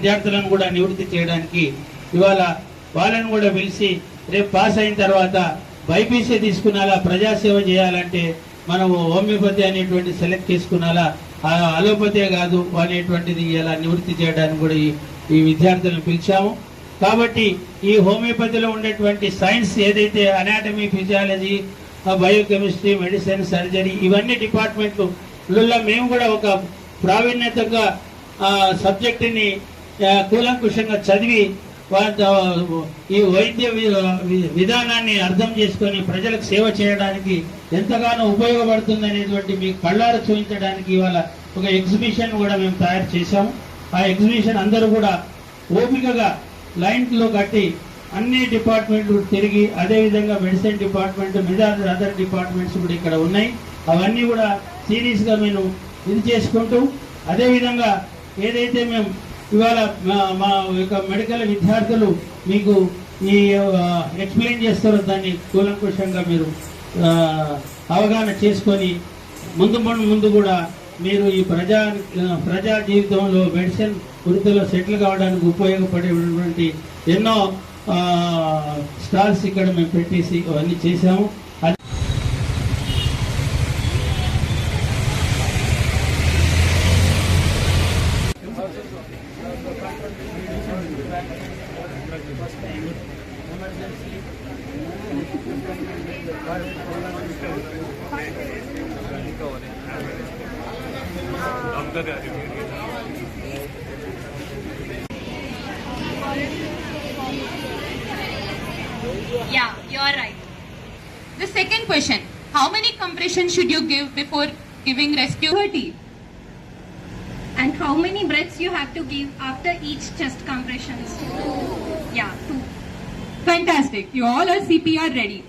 విద్యార్థులను కూడా నివృత్తి చేయడానికి ఇవాళ వాళ్ళని కూడా పిలిచి రేపు పాస్ అయిన తర్వాత బైపీసీ తీసుకున్నాలా ప్రజాసేవ చేయాలంటే మనము హోమియోపతి అనేటువంటి సెలెక్ట్ చేసుకున్నాలా అలోపతే కాదు అనేటువంటిది ఇలా నివృత్తి చేయడానికి కూడా ఈ ఈ విద్యార్థులను పిలిచాము. కాబట్టి ఈ హోమియోపతిలో ఉండేటువంటి సైన్స్ ఏదైతే anatomy physiology biochemistry medicine surgery ఇవన్నీ డిపార్ట్మెంట్లలో మేము కూడా ఒక ప్రావీణ్యతగా సబ్జెక్టుని కూలంకుషంగా చదివి ఈ వైద్య విధానాన్ని అర్థం చేసుకొని ప్రజలకు సేవ చేయడానికి ఎంతగానో ఉపయోగపడుతుంది అనేటువంటి మీకు కళ్ళార చూపించడానికి ఇవాళ ఒక ఎగ్జిబిషన్ కూడా మేము తయారు చేశాము. ఆ ఎగ్జిబిషన్ అందరూ కూడా ఓపికగా లైన్లో కట్టి అన్ని డిపార్ట్మెంట్లు తిరిగి అదే విధంగా మెడిసిన్ డిపార్ట్మెంట్ మిగతా అదర్ డిపార్ట్మెంట్స్ కూడా ఇక్కడ ఉన్నాయి. అవన్నీ కూడా సీరియస్గా మేము ఇది చేసుకుంటూ అదేవిధంగా ఏదైతే మేము ఇవాళ మా- మా యొక్క మెడికల్ విద్యార్థులు మీకు ఈ ఎక్స్ప్లెయిన్ చేస్తారు దాన్ని కూలంకుషంగా మీరు అవగాహన చేసుకొని ముందు ముందు ముందు కూడా మీరు ఈ ప్రజా ప్రజా జీవితంలో మెడిసిన్ వృత్తిలో సెటిల్ కావడానికి ఉపయోగపడేటువంటి ఎన్నో స్టాల్స్ ఇక్కడ మేము పెట్టేసి అవన్నీ చేశాము. Yeah, you are right. The second question How many compressions should you give before giving rescue? 30. And how many breaths you have to give after each chest compressions? Yeah, two. Fantastic. You all are CPR ready.